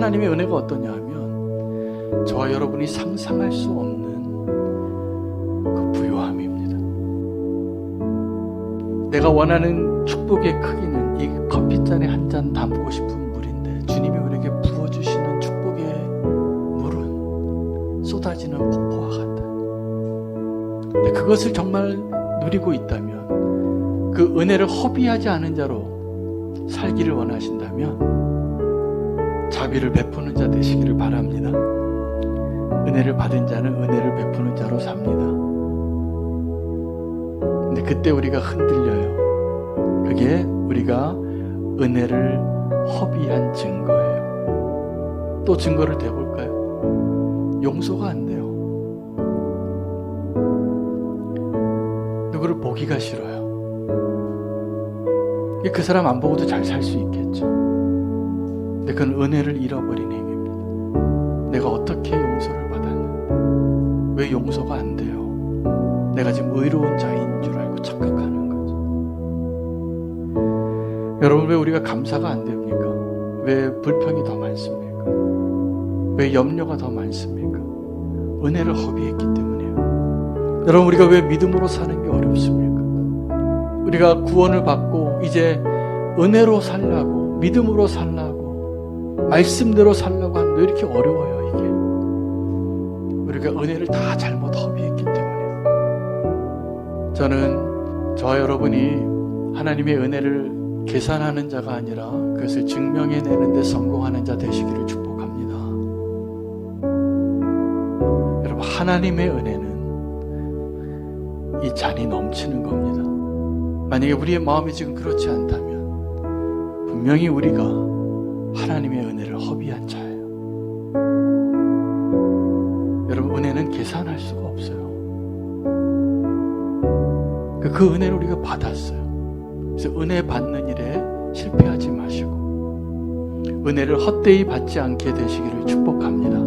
하나님의 은혜가 어떠냐 하면 저와 여러분이 상상할 수 없는 그 부요함입니다. 내가 원하는 축복의 크기는 이 커피잔에 한 잔 담고 싶은 물인데 주님이 우리에게 부어주시는 축복의 물은 쏟아지는 폭포와 같다. 근데 그것을 정말 누리고 있다면 그 은혜를 허비하지 않은 자로 살기를 원하신다면 자비를 베푸는 자 되시기를 바랍니다. 은혜를 받은 자는 은혜를 베푸는 자로 삽니다. 근데 그때 우리가 흔들려요. 그게 우리가 은혜를 허비한 증거예요. 또 증거를 대볼까요? 용서가 안 돼요. 누구를 보기가 싫어요. 그 사람 안 보고도 잘 살 수 있겠죠. 근데 그건 은혜를 잃어버린 행위입니다. 내가 어떻게 용서를 받았는데 왜 용서가 안 돼요? 내가 지금 의로운 자인 줄 알고 착각하는 거죠. 여러분 왜 우리가 감사가 안 됩니까? 왜 불평이 더 많습니까? 왜 염려가 더 많습니까? 은혜를 허비했기 때문이에요. 여러분 우리가 왜 믿음으로 사는 게 어렵습니까? 우리가 구원을 받고 이제 은혜로 살라고 믿음으로 살라고 말씀대로 살라고 하는데 왜 이렇게 어려워요 이게? 우리가 은혜를 다 잘못 허비했기 때문이에요. 저는 저와 여러분이 하나님의 은혜를 계산하는 자가 아니라 그것을 증명해내는 데 성공하는 자 되시기를 축복합니다. 여러분 하나님의 은혜는 이 잔이 넘치는 겁니다. 만약에 우리의 마음이 지금 그렇지 않다면 분명히 우리가 하나님의 은혜를 허비한 자예요. 여러분 은혜는 계산할 수가 없어요. 그- 그 은혜를 우리가 받았어요. 그래서 은혜 받는 일에 실패하지 마시고 은혜를 헛되이 받지 않게 되시기를 축복합니다.